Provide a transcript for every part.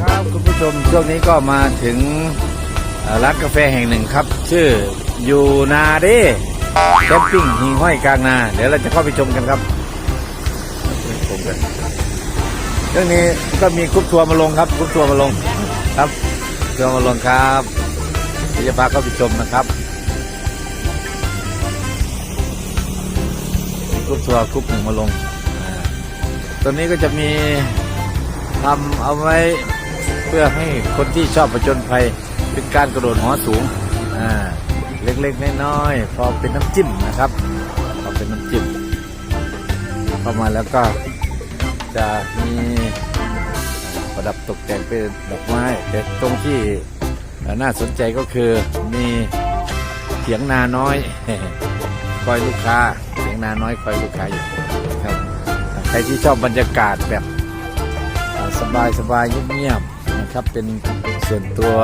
ครับคุณผู้ชมช่วงนี้ก็มาถึงร้านกาแฟแห่งหนึ่งครับ ชื่อยูนาเด้แคมปิ้งหิงห้อยกลางนา เดี๋ยวเราจะเข้าไปชมกันครับชมกันเรื่องนี้ก็มีกรุ๊ปทัวร์มาลงครับกรุ๊ปทัวร์มาลงครับทัวร์มาลงครับเดี๋ยวจะพาเข้าไปชมนะครับ กรุ๊ปทัวร์กรุ๊ปหนึ่งมาลงตัวนี้ก็จะมีทำเอาไว้เพื่อให้คนที่ชอบประจนภัยเป็นการกระโดดหอสูงอ่าเล็กๆน้อยๆพอเป็นน้ำจิ้มนะครับพอเป็นน้ำจิ้มเข้ามาแล้วก็จะมีประดับตกแต่งเป็นดอกไม้แต่ตรงที่น่าสนใจก็คือมีเถียงนาน้อยคอยลูกค้า ยงนาน้อยคอยลูกค้าอยู่ครับใครที่ชอบบรรยากาศแบบสบายสบายเงียบๆนะครับเป็นส่วนตัว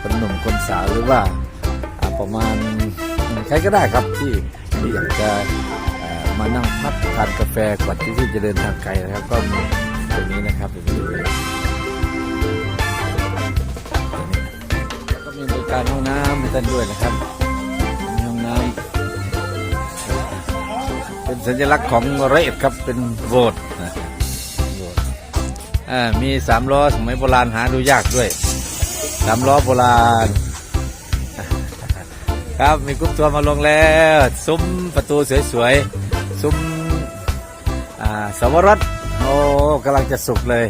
คนหนุ่มคนสาวหรือว่าประมาณใครก็ได้ครับที่ที่อยากจะมานั่งพักทานกาแฟก่อนที่ที่จะเดินทางไกลนะครับ ก็มีตรงนี้นะครับตรงนี้เลยแล้วก็มีบริการห้องน้ำให้ท่านด้วยนะครับ เป็นสัญลักษณ์ของเรศครับเป็นโวดนะครับอ่ามีสามล้อสมัยโบราณหาดูยากด้วยสามล้อโบราณ ครับมีกรุ๊ปทัวมาลงแล้ว ซุ้มประตูสวยๆ ซุ้มสวรสโอ้กำลังจะสุกเลย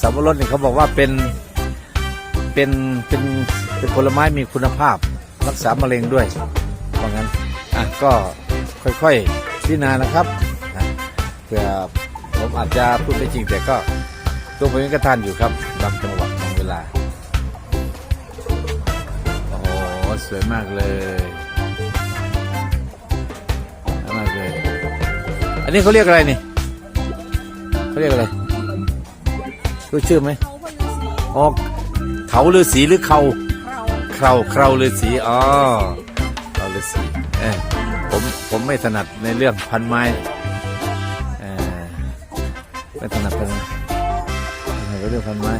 สวรสนี่เขาบอกว่าเป็นเป็นเป็นเป็นผลไม้มีคุณภาพ รักษามะเร็งด้วยว่างั้นอะก็ค่อยๆ พิจารณานะครับอะเพื่อผมอาจจะพูดไม่จริงแต่ก็ตัวผมเองก็ทานอยู่ครับบางจังหวะบางเวลาโอ้โหสวยมากเลยสวยมากเลยอันนี้เขาเรียกอะไรนี่เขาเรียกอะไรรู้ชื่อไหมอ๋อเขาฤาษีหรือเขาเคราเคราฤาษีอ๋อ เออผมผมไม่ถนัดในเรื่องพันไม้เออไม่ถนัดพันไม้ไหนเรื่องพันไม้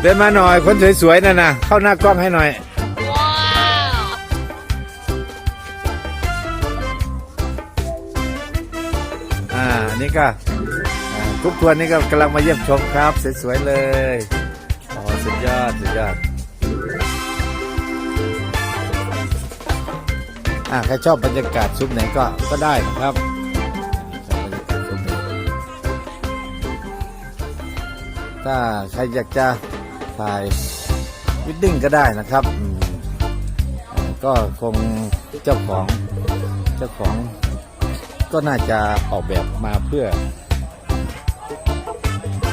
เดินมาหน่อยคนสวยๆนั่นนะเข้าหน้ากล้องให้หน่อยอ่าอันนี้ก็ ทุกทวนนี่ก็กำลังมาเยี่ยมชมครับ สวยๆเลยโอ้สุดยอดสุดยอดอ่าใครชอบบรรยากาศซุ้มไหนก็ก็ได้นะครับบรรยากาศซุ้มไหนถ้าใครอยากจะถ่ายวิดดิ้งก็ได้นะครับ ก็คงเจ้าของเจ้าของก็น่าจะออกแบบมาเพื่อ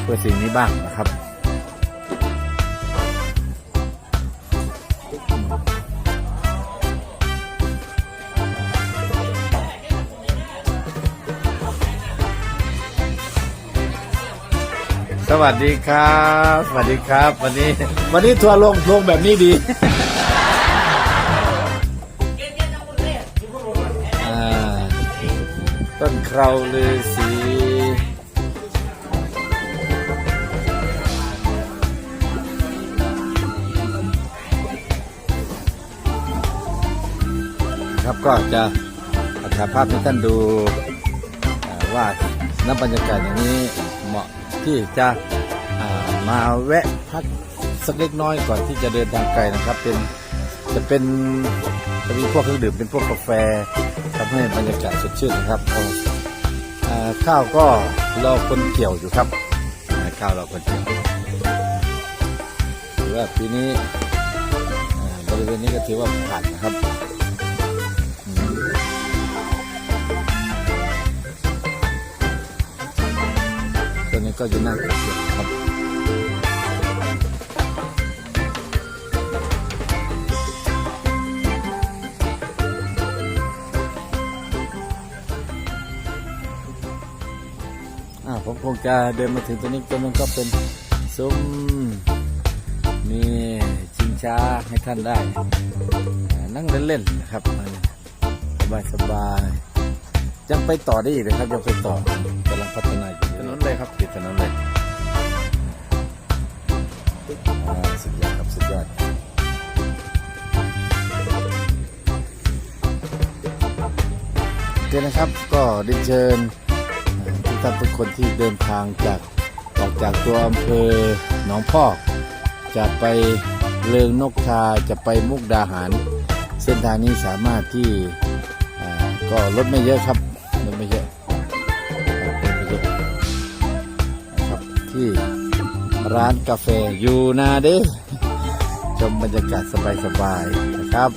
เพื่อสิ่งนี้บ้างนะครับสวัสดีครับ สวัสดีครับ วันนี้ วันนี้ทัวร์ลงลงแบบนี้ดีอ่าต้นเคราลือสี ครับ ก็จะถ่ายภาพให้ท่านดูว่าน้ำบรรยากาศอย่างนี้เหมาะที่จะามาแวะพักสักเล็กน้อยก่อนที่จะเดินทางไกลนะครับ เป็นจะเป็นจะมีพวกเครื่องดื่มเป็นพวกกาแฟทำให้บรรยากาศสดชื่นนะครับข้าวก็รอคนเกี่ยวอยู่ครับข้าวรอคนเกี่ยวถือว่าปีนี้บริเวณนี้ก็ถือว่าผ่านนะครับ นี้ก็จะน่าเกลียดครับผมคงจะเดินมาถึงตัวนี้ตัวนึงก็เป็นซุ้มมีชิงช้าให้ท่านได้ นั่งเล่นๆนะครับสบายสบายๆยังไปต่อได้อีกนะครับยังไปต่อกำลังพัฒนาอยู่ เลยครับติดถนนเลยสุดยอดครับสุดยอดโอเคนะครับก็เรียนเชิญอ่าทุกท่านทุกคนที่เดินทางจากออกจากตัวอำเภอหนองพอกจะไปเลิงนกทาจะไปมุกดาหาร เส้นทางนี้สามารถที่ก็รถไม่เยอะครับ ที่ร้านกาแฟยูนาเดชมบรรยากาศสบายๆนะครับ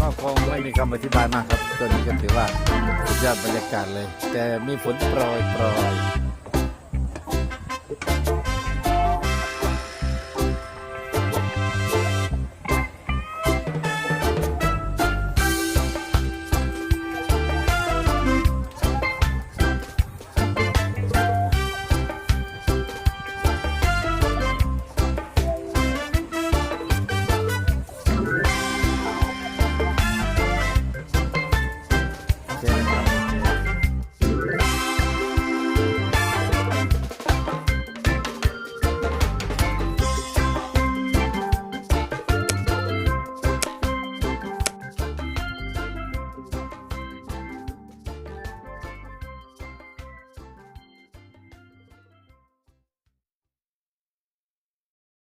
ก็คงไม่มีคำอธิบายมากครับตัวนี้ก็ถือว่าสุดยอดบรรยากาศเลย แต่มีฝนโปรยโปรย